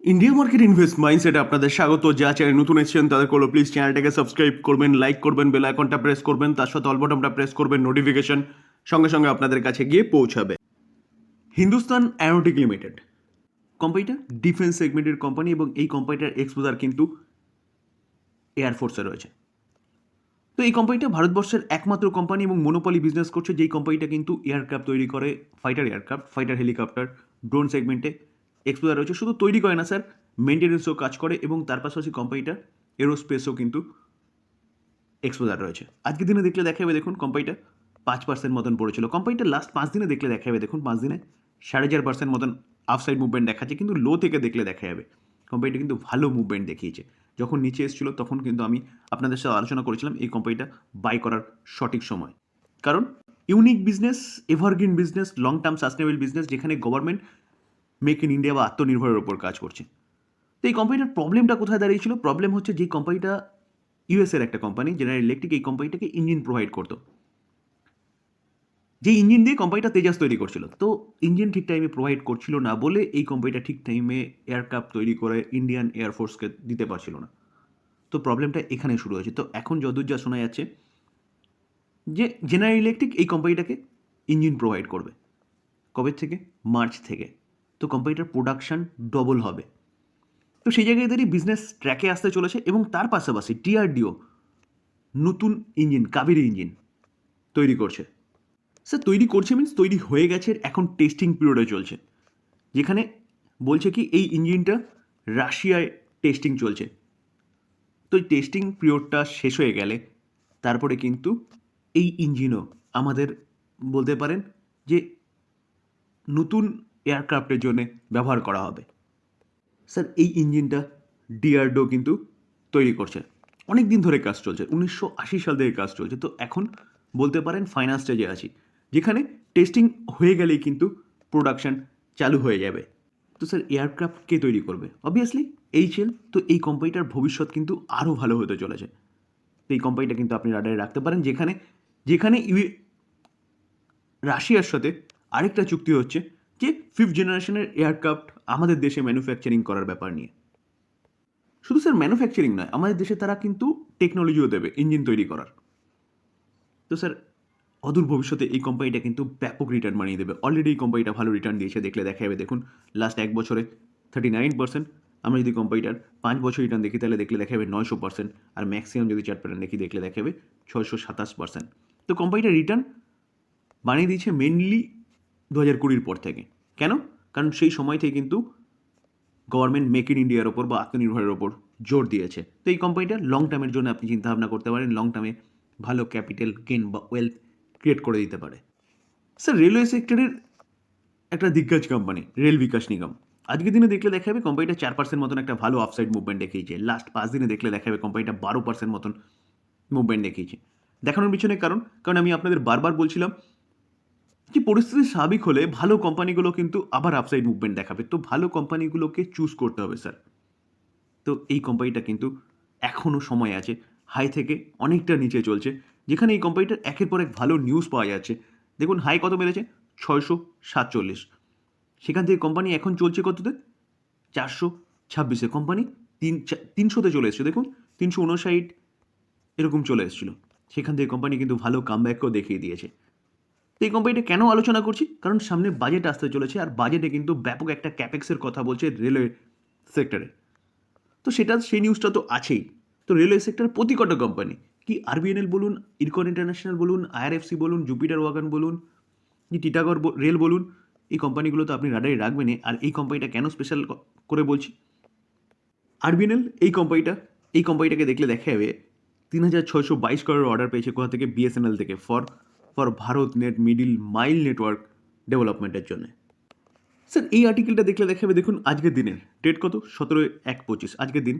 India market invest মাইন্ডসেটে আপনাদের স্বাগত। যা চ্যানেল নতুন এসেছেন, তাদের করল প্লিজ চ্যানেলটাকে সাবস্ক্রাইব করবেন লাইক করবেন বেল আইকনটা প্রেস করবেন, তার সাথে অল বটনটা প্রেস করবেন নোটিফিকেশন সঙ্গে সঙ্গে আপনাদের কাছে গিয়ে পৌঁছাবে। হিন্দুস্তান অ্যারোটিক লিমিটেড কোম্পানিটা ডিফেন্স সেগমেন্টের কোম্পানি এবং এই কোম্পানিটার এক্সপোজার কিন্তু এয়ারফোর্সে রয়েছে। তো এই কোম্পানিটা ভারতবর্ষের একমাত্র কোম্পানি এবং মনোপলি বিজনেস করছে, যেই কোম্পানিটা কিন্তু এয়ারক্রাফট তৈরি করে fighter aircraft fighter helicopter drone সেগমেন্টে এক্সপোজার রয়েছে। শুধু তৈরি করে না, স্যার মেনটেন্যান্সও কাজ করে এবং তার পাশাপাশি কোম্পানিটা এরোস্পেসও কিন্তু এক্সপোজার রয়েছে। আজকের দিনে দেখলে দেখা যাবে দেখুন কোম্পানিটা পাঁচ পার্সেন্ট মতন পড়েছিল। কোম্পানিটা লাস্ট পাঁচ দিনে দেখলে দেখা যাবে দেখুন, পাঁচ দিনে সাড়ে চার পার্সেন্ট মতন আফসাইড মুভমেন্ট দেখাচ্ছে, কিন্তু লো থেকে দেখলে দেখা যাবে কোম্পানিটা কিন্তু ভালো মুভমেন্ট দেখিয়েছে। যখন নিচে এসেছিল, তখন কিন্তু আমি আপনাদের সাথে আলোচনা করেছিলাম এই কোম্পানিটা বাই করার সঠিক সময়। কারণ unique business evergreen business long term sustainable business যেখানে গভর্নমেন্ট মেক ইন ইন্ডিয়া বা আত্মনির্ভরের ওপর কাজ করছে। তো এই কোম্পানিটার প্রবলেমটা কোথায় দাঁড়িয়েছিল? প্রবলেম হচ্ছে যে কোম্পানিটা ইউএসের একটা কোম্পানি জেনারেল ইলেকট্রিক এই কোম্পানিটাকে ইঞ্জিন প্রোভাইড করতো। যে ইঞ্জিন দিয়ে কোম্পানিটা তেজাস তৈরি করছিল। তো ইঞ্জিন ঠিক টাইমে প্রোভাইড করছিল না বলে এই কোম্পানিটা ঠিক টাইমে এয়ারক্রাফট তৈরি করে ইন্ডিয়ান এয়ারফোর্সকে দিতে পারছিল না। তো প্রবলেমটা এখানে শুরু হয়েছে। তো এখন যদূর যা শোনা যাচ্ছে যে জেনারেল ইলেকট্রিক এই কোম্পানিটাকে ইঞ্জিন প্রোভাইড করবে। কবে থেকে? মার্চ থেকে। তো কোম্পানিটার প্রোডাকশান ডবল হবে। তো সেই জায়গায় দাঁড়িয়ে বিজনেস ট্র্যাকে আসতে চলেছে এবং তার পাশাপাশি টিআরডিও নতুন ইঞ্জিন কাবেরি ইঞ্জিন তৈরি করছে। স্যার তৈরি করছে মিনস তৈরি হয়ে গেছে, এখন টেস্টিং পিরিয়ডে চলছে। যেখানে বলছে কি, এই ইঞ্জিনটা রাশিয়ায় টেস্টিং চলছে। তো এই টেস্টিং পিরিয়ডটা শেষ হয়ে গেলে তারপরে কিন্তু এই ইঞ্জিনও আমাদের বলতে পারেন যে নতুন এয়ারক্রাফটের জন্য ব্যবহার করা হবে। স্যার, এই ইঞ্জিনটা ডিআরডো কিন্তু তৈরি করছে। অনেক দিন ধরে কাজ চলছে, উনিশশো আশি সাল থেকে কাজ চলছে। তো এখন বলতে পারেন ফাইনাল স্টেজে আছি, যেখানে টেস্টিং হয়ে গেলেই কিন্তু প্রোডাকশন চালু হয়ে যাবে। তো স্যার, এয়ারক্রাফট কে তৈরি করবে? Obviously HAL. তো এই কোম্পানিটার ভবিষ্যৎ কিন্তু আরও ভালো হতে চলেছে। তো এই কোম্পানিটা কিন্তু আপনি রাডারে রাখতে পারেন। যেখানে যেখানে ইউ রাশিয়ার সাথে আরেকটা চুক্তি হচ্ছে যে ফিফথ জেনারেশনের এয়ারক্রাফট আমাদের দেশে ম্যানুফ্যাকচারিং করার ব্যাপার নিয়ে। শুধু স্যার ম্যানুফ্যাকচারিং নয়, আমাদের দেশে তারা কিন্তু টেকনোলজিও দেবে ইঞ্জিন তৈরি করার। তো স্যার অদূর ভবিষ্যতে এই কোম্পানিটা কিন্তু ব্যাপক রিটার্ন বানিয়ে দেবে। অলরেডি এই কোম্পানিটা ভালো রিটার্ন দিয়েছে, দেখলে দেখা যাবে দেখুন লাস্ট এক বছরে থার্টি নাইন পার্সেন্ট আমরা যদি কোম্পানিটার পাঁচ বছর রিটার্ন দেখি, তাহলে দেখলে দেখা যাবে নয়শো পার্সেন্ট আর ম্যাক্সিমাম যদি চার প্যাটার্ন দেখি, দেখলে দেখা যাবে ছয়শো সাতাশ পার্সেন্ট তো কোম্পানিটার রিটার্ন বানিয়ে দিয়েছে মেনলি দু হাজার কুড়ির পর থেকে। কেন? কারণ সেই সময় থেকে কিন্তু গভর্নমেন্ট মেক ইন ইন্ডিয়ার ওপর বা আত্মনির্ভরের ওপর জোর দিয়েছে। তো এই কোম্পানিটা লং টার্মের জন্য আপনি চিন্তাভাবনা করতে পারেন লং টার্মে ভালো ক্যাপিটাল গেন বা ওয়েলথ ক্রিয়েট করে দিতে পারে। স্যার রেলওয়ে সেক্টরের একটা দিগ্গজ কোম্পানি রেল বিকাশ নিগম আজকের দিনে দেখলে দেখা যাবে কোম্পানিটা চার পার্সেন্ট মতন একটা ভালো আফসাইড মুভমেন্ট দেখিয়েছে। লাস্ট পাঁচ দিনে দেখলে দেখা যাবে কোম্পানিটা বারো পার্সেন্ট মতন মুভমেন্ট দেখিয়েছে। দেখানোর পিছনে কারণ কারণ আমি আপনাদের বারবার বলছিলাম যে পরিস্থিতি স্বাভাবিক হলে ভালো কোম্পানিগুলো কিন্তু আবার আপসাইড মুভমেন্ট দেখাবে। তো ভালো কোম্পানিগুলোকে চুজ করতে হবে স্যার তো এই কোম্পানিটা কিন্তু এখনও সময় আছে হাই থেকে অনেকটা নিচে চলছে, যেখানে এই কোম্পানিটার একের পর এক ভালো নিউজ পাওয়া যাচ্ছে। দেখুন হাই কত বেড়েছে? ছয়শো সাতচল্লিশ। সেখান থেকে কোম্পানি এখন চলছে কততে? চারশো ছাব্বিশে। কোম্পানি তিন তিনশোতে চলে এসেছে। দেখুন, তিনশো উনষাট এরকম চলে এসেছিল। সেখান থেকে কোম্পানি কিন্তু ভালো কামব্যাকও দেখিয়ে দিয়েছে। তো এই কোম্পানিটা কেন আলোচনা করছি? কারণ সামনে বাজেট আসতে চলেছে আর বাজেটে কিন্তু ব্যাপক একটা ক্যাপেক্সের কথা বলছে রেলওয়ে সেক্টরে তো সেটা, সেই নিউজটা তো আছেই। তো রেলওয়ে সেক্টরের প্রতি কটা কোম্পানি কি আরবিএনএল বলুন ইরকন ইন্টারন্যাশনাল বলুন আইআরএফসি বলুন জুপিটার ওয়াগন বলুন, কি টিটাগড় রেল বলুন, এই কোম্পানিগুলো তো আপনি রাডারে রাখবেনই। আর এই কোম্পানিটা কেন স্পেশাল করে বলছি? আরবিএনএল এই কোম্পানিটা এই কোম্পানিটাকে দেখলে দেখা যাবে, তিন হাজার ছয়শো বাইশ করোড় অর্ডার পেয়েছে কোথা থেকে? বিএসএনএল থেকে। For for Bharat net middle mile network ডেভেলপমেন্টের জন্য। স্যার এই আর্টিকেলটা দেখলে দেখা যাবে দেখুন, আজকের দিনের ডেট কত? সতেরো এক পঁচিশ। আজকের দিন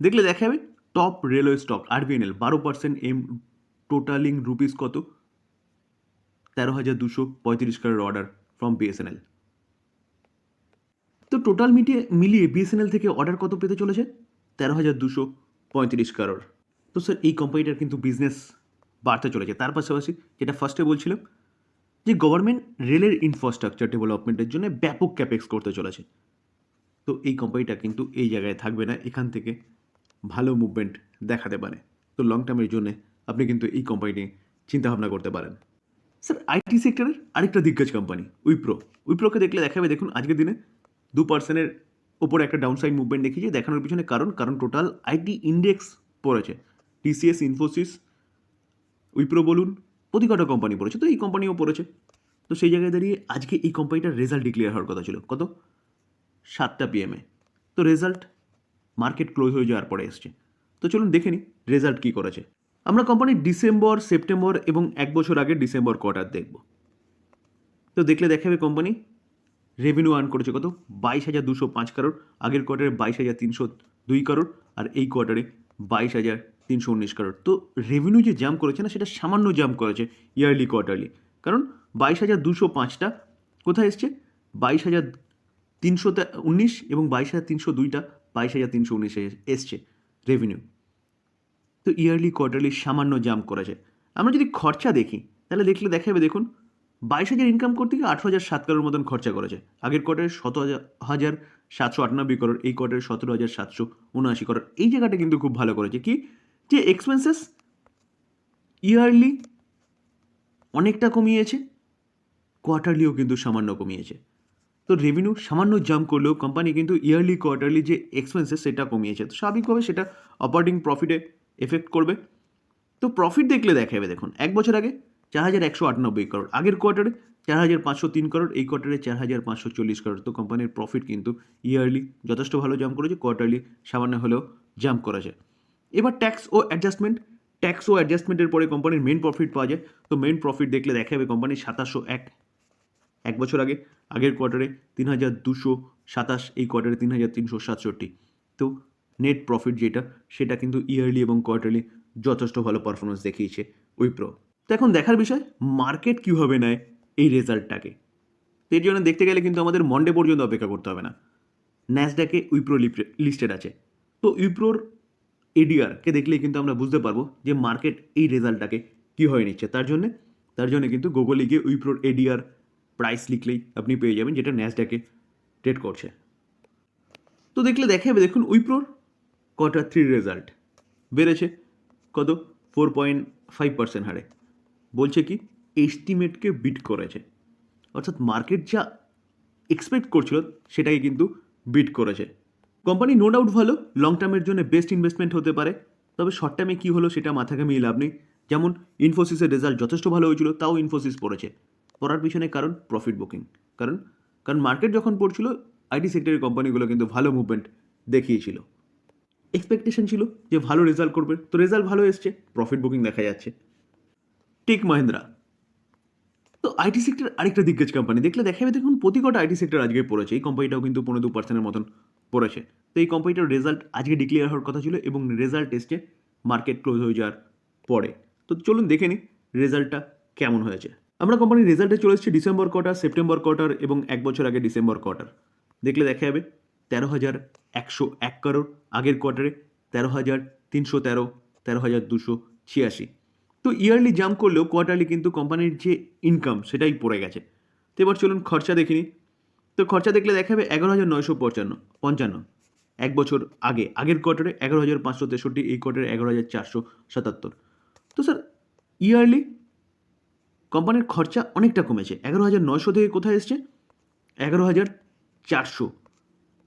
দেখলে দেখা যাবে টপ রেলওয়ে স্টক আরবিএনএল বারো পার্সেন্ট এম টোটালিং রুপিস কত? তেরো হাজার দুশো পঁয়ত্রিশ কারের অর্ডার ফ্রম বিএসএনএল তো টোটাল মিটিয়ে মিলিয়ে বিএসএনএল থেকে অর্ডার কত পেতে চলেছে? তেরো হাজার দুশো পঁয়ত্রিশ কারোর তো স্যার এই কোম্পানিটার কিন্তু বিজনেস বাড়তে চলেছে। তার পাশাপাশি যেটা ফার্স্টে বলছিলাম, যে গভর্নমেন্ট রেলের ইনফ্রাস্ট্রাকচার ডেভেলপমেন্টের জন্য ব্যাপক ক্যাপেক্স করতে চলেছে। তো এই কোম্পানিটা কিন্তু এই জায়গায় থাকবে না, এখান থেকে ভালো মুভমেন্ট দেখাতে পারে। তো লং টার্মের জন্য আপনি কিন্তু এই কোম্পানিটি চিন্তাভাবনা করতে পারেন। স্যার আইটি সেক্টরের আরেকটা দিগ্গজ কোম্পানি উইপ্রো উইপ্রোকে দেখলে দেখাবে, দেখুন আজকের দিনে দু পার্সেন্টের ওপরে একটা ডাউনসাইড মুভমেন্ট দেখিয়েছে, দেখানোর পিছনে কারণ কারণ টোটাল আইটি ইন্ডেক্স পড়েছে। টিসিএস ইনফোসিস উইপ্রো বলুন প্রতি কটা কোম্পানি পড়েছে, তো এই কোম্পানিও পড়েছে। তো সেই জায়গায় দাঁড়িয়ে আজকে এই কোম্পানিটার রেজাল্ট ডিক্লেয়ার হওয়ার কথা ছিল। কত? সাতটা পিএমে তো রেজাল্ট মার্কেট ক্লোজ হয়ে যাওয়ার পরে এসছে। তো চলুন দেখে নিই রেজাল্ট কী করেছে। আমরা কোম্পানির ডিসেম্বর সেপ্টেম্বর এবং এক বছর আগে ডিসেম্বর কোয়ার্টার দেখব। তো দেখলে দেখাবে কোম্পানি রেভিনিউ আর্ন করেছে কত? বাইশ হাজার দুশো পাঁচ কারোর আগের কোয়ার্টারে বাইশ হাজার তিনশো দুই কারোর আর এই কোয়ার্টারে বাইশ হাজার তিনশো উনিশ কারোর তো রেভিনিউ যে জাম্প করেছে না, সেটা সামান্য জাম্প করেছে ইয়ারলি কোয়ার্টারলি কারণ বাইশ হাজার দুশো পাঁচটা কোথায় এসছে? বাইশ হাজার তিনশো উনিশ এবং বাইশ হাজার তিনশো দুইটা বাইশ হাজার তিনশো উনিশে এসছে রেভিনিউ তো ইয়ারলি কোয়ার্টারলি সামান্য জাম্প করেছে। আমরা যদি খরচা দেখি, তাহলে দেখলে দেখাবে, দেখুন, বাইশ হাজার ইনকাম করতে গিয়ে আঠেরো হাজার সাত কারোর মতন খরচা করেছে। আগের কোয়ার্টারে শত হাজার সাতশো আটানব্বই করোড় এই কোয়ার্টারে সতেরো হাজার সাতশো উনআশি করোড় এই জায়গাটা কিন্তু খুব ভালো করেছে। কি? যে এক্সপেন্সেস ইয়ারলি অনেকটা কমিয়েছে কোয়ার্টারলিও কিন্তু সামান্য কমিয়েছে। তো রেভিনিউ সামান্য জাম্প করলেও কোম্পানি কিন্তু ইয়ারলি কোয়ার্টারলি যে এক্সপেন্সেস সেটা কমিয়েছে। তো স্বাভাবিকভাবে সেটা অপারেটিং প্রফিটে এফেক্ট করবে। তো প্রফিট দেখলে দেখাবে, দেখুন, এক বছর আগে চার হাজার একশো আটানব্বই করোড় আগের কোয়ার্টারে চার হাজার পাঁচশো তিন করোড় এই কোয়ার্টারে চার হাজার পাঁচশো চল্লিশ করোড় তো কোম্পানির প্রফিট কিন্তু ইয়ারলি যথেষ্ট ভালো জাম্প করেছে কোয়ার্টারলি সামান্য হলেও জাম্প করেছে। এবার ট্যাক্স ও অ্যাডজাস্টমেন্ট ট্যাক্স ও অ্যাডজাস্টমেন্টের পরে কোম্পানির মেন প্রফিট পাওয়া যায়। তো মেন প্রফিট দেখলে দেখা যাবে কোম্পানি সাতাশশো এক। এক বছর আগে, আগের কোয়ার্টারে তিন হাজার দুশো সাতাশ, এই কোয়ার্টারে তিন হাজার তিনশো সাতষট্টি। তো নেট প্রফিট যেটা, সেটা কিন্তু ইয়ারলি এবং কোয়ার্টারলি যথেষ্ট ভালো পারফরমেন্স দেখিয়েছে উইপ্রো তো এখন দেখার বিষয় মার্কেট কীভাবে নেয় এই রেজাল্টটাকে তো এর জন্য দেখতে গেলে কিন্তু আমাদের মন্ডে পর্যন্ত অপেক্ষা করতে হবে না। ন্যাসডাকে উইপ্রো লিস্টেড আছে। তো উইপ্রোর এডিআরকে দেখলেই কিন্তু আমরা বুঝতে পারব যে মার্কেট এই রেজাল্টটাকে কী হয়ে নিচ্ছে। তার জন্যে, তার জন্য কিন্তু গুগলে গিয়ে উইপ্রোর এডিআর প্রাইস লিখলেই আপনি পেয়ে যাবেন, যেটা ন্যাসডাকে ট্রেড করছে। তো দেখলে দেখাবে, দেখুন উইপ্রোর কোয়ার্টার থ্রি রেজাল্ট বেড়েছে। কত? ফোর পয়েন্ট ফাইভ পার্সেন্ট হারে। বলছে কি? এস্টিমেটকে বিট করেছে। অর্থাৎ মার্কেট যা এক্সপেক্ট করছিল, সেটাকে কিন্তু বিট করেছে। কোম্পানি নো ডাউট ভালো লং টার্মের জন্য বেস্ট ইনভেস্টমেন্ট হতে পারে। তবে শর্ট টার্মে কী হলো সেটা মাথা ঘামিয়ে লাভ নেই। যেমন ইনফোসিসের রেজাল্ট যথেষ্ট ভালো হয়েছিল, তাও ইনফোসিস পড়েছে। পড়ার পিছনে কারণ প্রফিট বুকিং কারণ কারণ মার্কেট যখন পড়ছিল আইটি সেক্টরের কোম্পানিগুলো কিন্তু ভালো মুভমেন্ট দেখিয়েছিল। এক্সপেকটেশন ছিল যে ভালো রেজাল্ট করবে। তো রেজাল্ট ভালো এসছে প্রফিট বুকিং দেখা যাচ্ছে। টেক মহিন্দ্রা তো আইটি সেক্টর আরেকটা দিগ্গজ কোম্পানি দেখলে দেখাবে দেখুন প্রতি কটা আইটি সেক্টর আজকে পড়েছে। এই কোম্পানিটাও কিন্তু পনেরো দু পার্সেন্টের মতন। পড়েছে। তো এই কোম্পানিটার রেজাল্ট আজকে ডিক্লেয়ার হওয়ার কথা ছিল এবং রেজাল্ট এসছে মার্কেট ক্লোজ হয়ে যাওয়ার পরে। তো চলুন দেখে নিই রেজাল্টটা কেমন হয়েছে। আমরা কোম্পানির রেজাল্টে চলে এসেছি ডিসেম্বর কোয়ার্টার সেপ্টেম্বর কোয়ার্টার এবং এক বছর আগে ডিসেম্বর কোয়ার্টার দেখলে দেখা যাবে তেরো হাজার একশো এক কারোর আগের কোয়ার্টারে তেরো হাজার তিনশো তেরো তেরো হাজার দুশো ছিয়াশি। তো ইয়ারলি জাম্প করলেও কোয়ার্টারলি কিন্তু কোম্পানির যে ইনকাম সেটাই পড়ে গেছে। তো এবার চলুন খরচা দেখিনি তো খরচা দেখলে দেখাবে এগারো হাজার নয়শো পঞ্চান্ন পঞ্চান্ন। এক বছর আগে, আগের কোয়ার্টারে এগারো হাজার পাঁচশো তেষট্টি, এই কোয়ার্টারে এগারো হাজার চারশো সাতাত্তর। তো স্যার ইয়ারলি কোম্পানির খরচা অনেকটা কমেছে। এগারো হাজার নয়শো থেকে কোথায় এসছে? এগারো হাজার চারশো।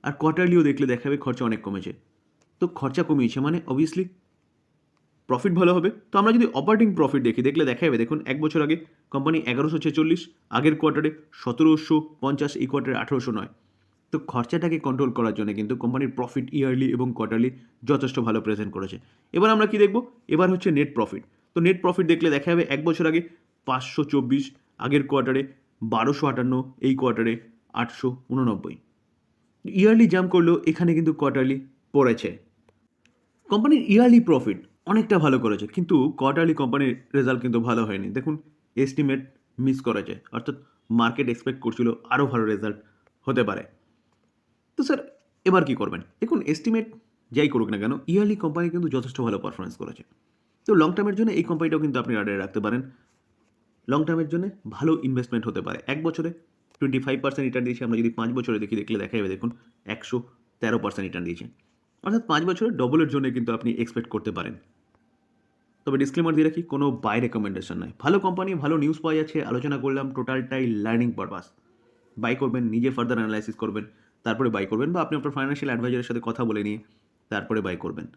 আর কোয়ার্টারলিও দেখলে দেখাবে খরচা অনেক কমেছে। তো খরচা কমিয়েছে মানে অবভিয়াসলি প্রফিট ভালো হবে। তো আমরা যদি অপারেটিং প্রফিট দেখি, দেখলে দেখা যাবে, দেখুন, এক বছর আগে কোম্পানি এগারোশো ছেচল্লিশ, আগের কোয়ার্টারে সতেরোশো পঞ্চাশ, এই কোয়ার্টারে আঠেরোশো নয়। তো খরচাটাকে কন্ট্রোল করার জন্য কিন্তু কোম্পানির প্রফিট ইয়ারলি এবং কোয়ার্টারলি যথেষ্ট ভালো প্রেজেন্ট করেছে। এবার আমরা কি দেখব? এবার হচ্ছে নেট প্রফিট তো নেট প্রফিট দেখলে দেখা যাবে, এক বছর আগে পাঁচশো চব্বিশ, আগের কোয়ার্টারে বারোশো আটান্ন, এই কোয়ার্টারে আটশো উননব্বই। ইয়ারলি জাম্প করলেও এখানে কিন্তু কোয়ার্টারলি পড়েছে। কোম্পানির ইয়ারলি প্রফিট অনেকটা ভালো করেছে, কিন্তু কোয়ার্টারলি কোম্পানির রেজাল্ট কিন্তু ভালো হয়নি। দেখুন এস্টিমেট মিস করেছে, অর্থাৎ মার্কেট এক্সপেক্ট করছিল আরও ভালো রেজাল্ট হতে পারে। তো স্যার এবার কি করবেন? দেখুন এস্টিমেট যাই করুক না কেন ইয়ারলি কোম্পানি কিন্তু যথেষ্ট ভালো পারফরমেন্স করেছে। তো লং টার্মের জন্য এই কোম্পানিটাও কিন্তু আপনি আর্ডারে রাখতে পারেন। লং টার্মের জন্য ভালো ইনভেস্টমেন্ট হতে পারে। এক বছরে টোয়েন্টি ফাইভ পার্সেন্ট রিটার্ন দিয়েছে, আমরা যদি পাঁচ বছরে দেখি, দেখলে দেখা যাবে, দেখুন, একশো তেরো পার্সেন্ট রিটার্ন দিয়েছে। অর্থাৎ পাঁচ বছরের ডবলের জন্য কিন্তু আপনি এক্সপেক্ট করতে পারেন। তবে ডিসক্লেমার দিয়ে রাখি, কোনো বাই রেকমেন্ডেশন নয়। ভালো কোম্পানি ভালো নিউজ পাওয়া যাচ্ছে, আলোচনা করলাম টোটালটাই লার্নিং পারপাস বাই করবেন, নিজে ফার্দার অ্যানালাইসিস করবেন, তারপরে বাই করবেন বা আপনি আপনার ফাইন্যান্সিয়াল অ্যাডভাইজারের সাথে কথা বলে নিয়ে তারপরে বাই করবেন।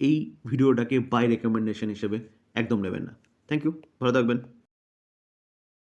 এই ভিডিওটাকে বাই রেকমেন্ডেশন হিসেবে একদম নেবেন না। থ্যাংক ইউ ভালো থাকবেন।